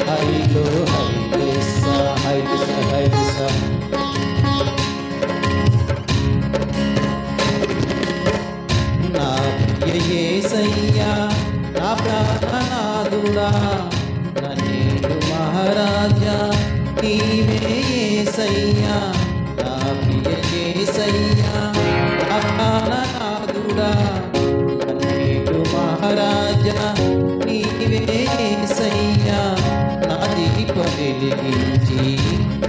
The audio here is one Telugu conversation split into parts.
హైలెస్ హైలెస్ హైలో హైలెస్ హైలెస్ హైలెస్ నా ప్రియ యేసయ్యా నా ప్రాణనాథుడా నన్నేడు మహారాజా నీవే యేసయ్యా నా ప్రియ యేసయ్యా నా ప్రాణనాథుడా నన్నేడు మహారాజా నీవే దీపం వెలిగించి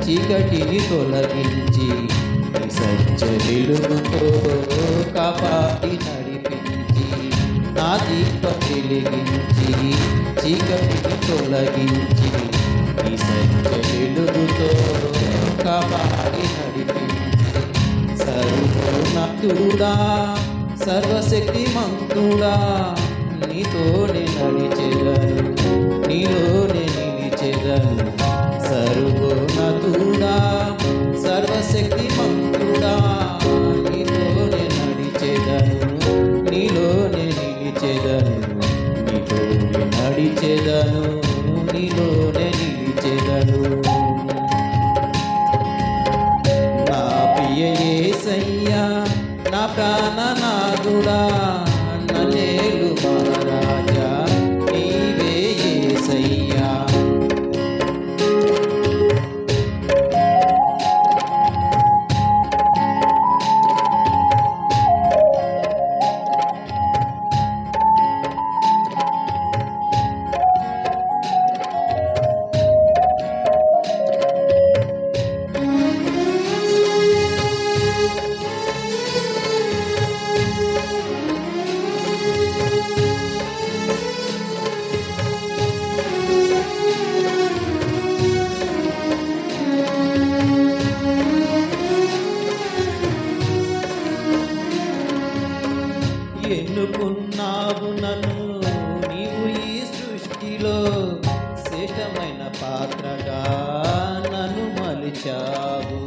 చీకటిని తొలగించి నీ సత్య వెలుగుతో కాపాడి నడిపించి నా దీపం వెలిగించి చీకటిని తొలగించి ఈ సత్య వెలుగుతో కాపాడి నడిపించి సర్వోన్నతుడా సర్వశక్తిమంతుడా నీతోనే నడిచెదను నీలోనే నిలిచెదను సర్వోన్నతుడా సర్వశక్తిమంతుడా నీతోనే నడిచెదను నీలోనే నిలిచెదను నీలోనే నడిచెదను నీలోనే నిలిచెదను. నా ప్రియ యేసయ్యా నా ప్రాణనాథుడా ఎన్నుకున్నావు నన్ను? నీవు ఈ సృష్టిలో శ్రేష్టమైన పాత్రగా నన్ను మలిచావు.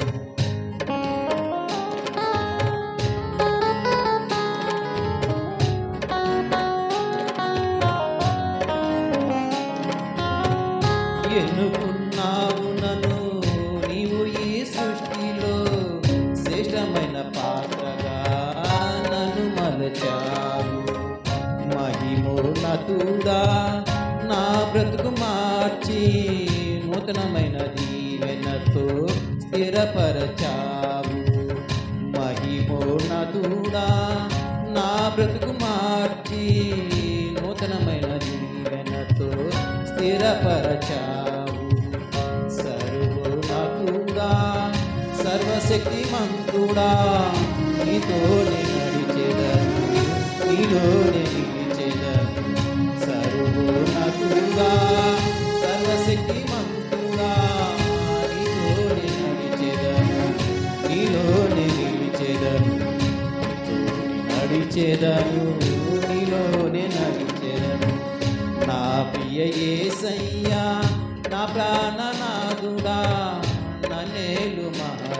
ఎన్నుకు మహిమోన్నతుడా నా బ్రతుకు మార్చి నూతనమైన దీవెనతో స్థిరపరచావు. మహిమోన్నతుడా నా బ్రతుకు మార్చి నూతనమైన దీవెనతో స్థిరపరచావు. సర్వోన్నతుడా సర్వశక్తిమంతుడా నీతోనే నడిచెదను నీలోనే సర్వోన్నతుడా సర్వశక్తిమంతుడా నీతోనే నడిచెదను నీలోనే నిలిచెదను. నీతోనే నీలోనే నడిచెదను. నా ప్రియ యేసయ్యా నా ప్రాణనాథుడా నన్నేలు మహా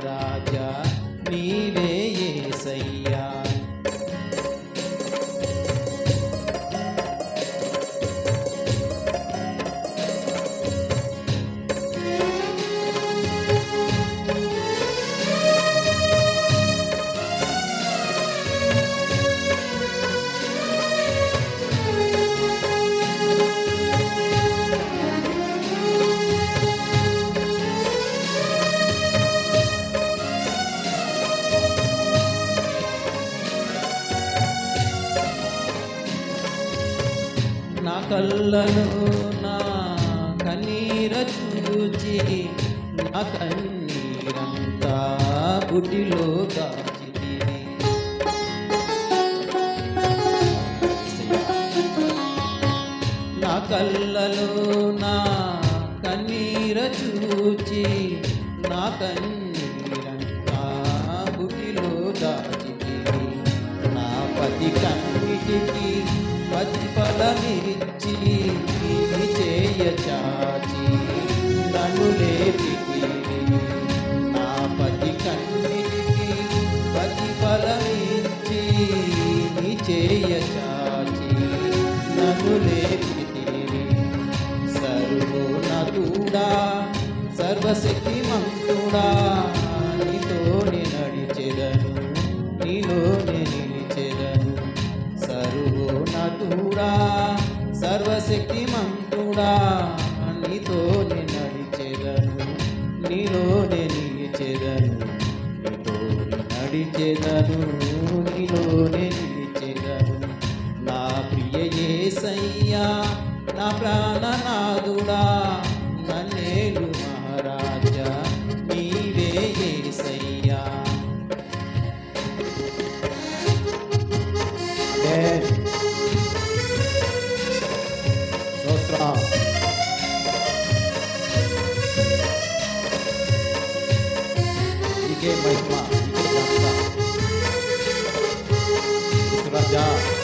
కళ్ళలో నా కన్నీర చూచి నా కన్నీరంతా గుడిలో దాచితిని నా కళ్ళలో నా కన్నీర చూచి నా కన్నీరంతా గుడిలో దాచితిని నా పతి కన్నిటికి ప్రతిఫలమిచ్చి చేయ చాచి. నన్ను లేపితివి నడిచెదను నీలోనే నిలిచెదను. నా ప్రియ యేసయ్యా నా ప్రాణనాథుడా నన్నేలు మహారాజా నీవే ఆమేన్. స్తోత్రం. నీకే మహిమ. 的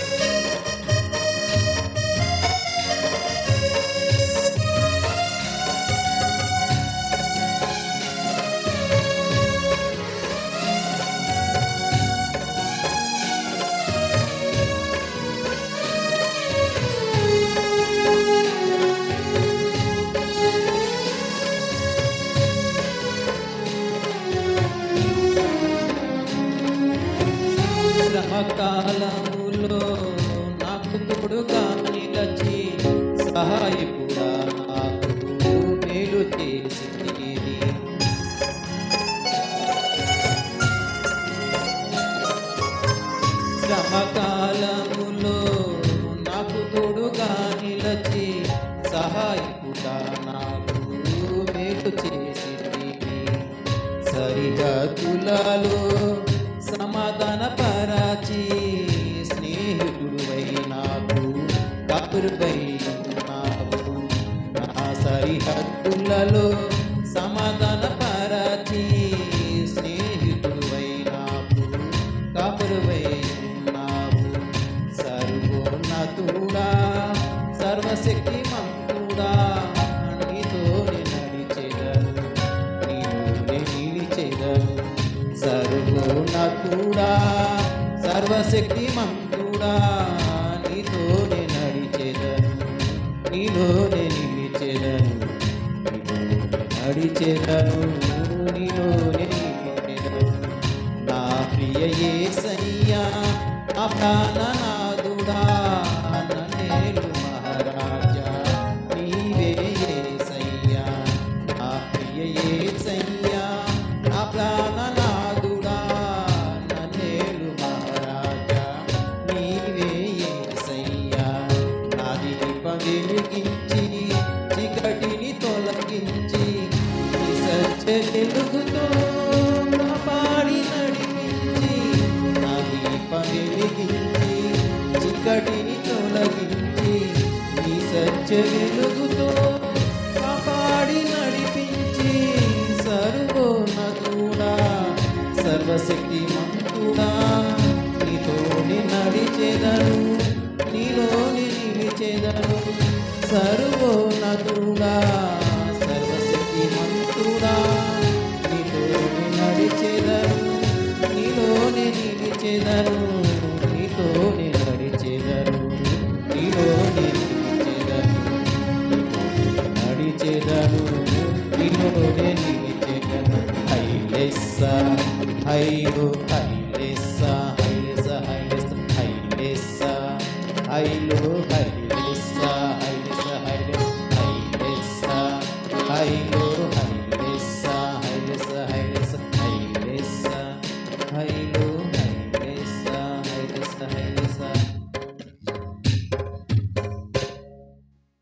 శ్రమకాలములో నాకు తోడుగా నిలచి సహాయకుడా నాకు మేలు చేసింది. సరిహద్దులలో సమాధాన పరాచి స్నేహితుడువై నాకు కపురువై నాకు నా సరిహద్దులలో సమాధాన పరాచి సర్వశక్తిమంతుడా నీతోనే నడిచేదను నీలోనే నిలిచేదను నీలోనే నడిచెదను. వెలుగుతో కాపాడి నడిపించి నా దీపం వెలిగించి చీకటిని తొలగించి నీ సత్య వెలుగుతో కాపాడి నడిపించి సర్వోన్నతుడా సర్వశక్తిమంతుడా నీతోని నడిచెదను నీలోని నిలిచెదను సర్వోన్నతుడా. Hailu, Hailesa, Hailesa, Hailesa, Hailesa, Hailu,